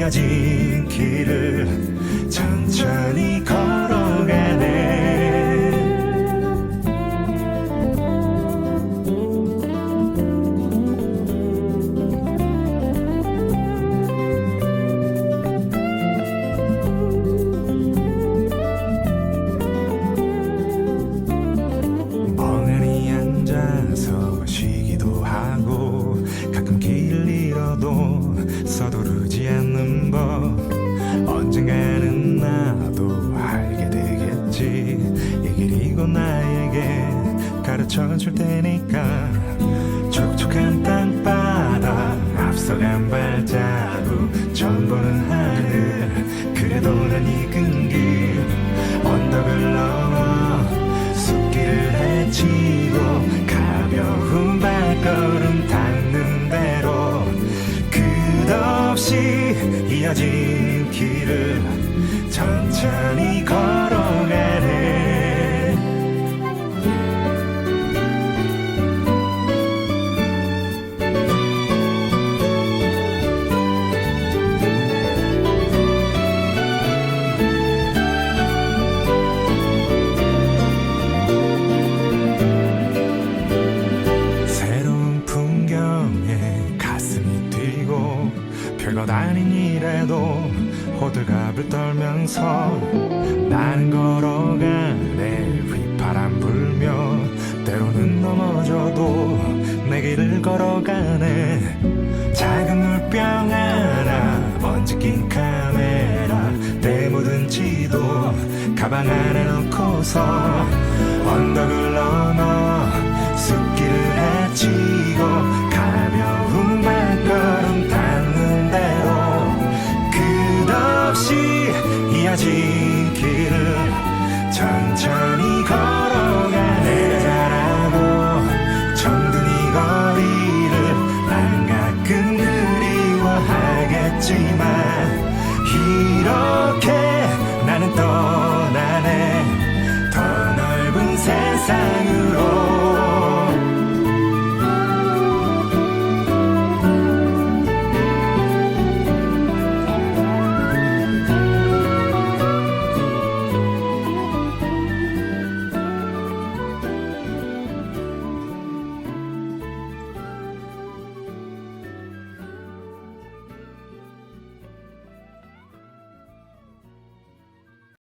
이어진 길을 천천 가르쳐 줄 테니까. 촉촉한 땅바닥 앞서간 발자국 보는 하늘. 그래도 난 익은 길 언덕을 넘어 숲길을 헤치고 가벼운 발걸음 닿는 대로 끝없이 이어진 길을 천천히 걸어 별것 아닌 일에도 호들갑을 떨면서 나는 걸어가네. 휘파람 불며 때로는 넘어져도 내 길을 걸어가네. 작은 물병 하나 먼지 낀 카메라 때 묻은 지도 가방 안에 넣고서 하겠지만 이렇게 나는 떠나네. 더 넓은 세상을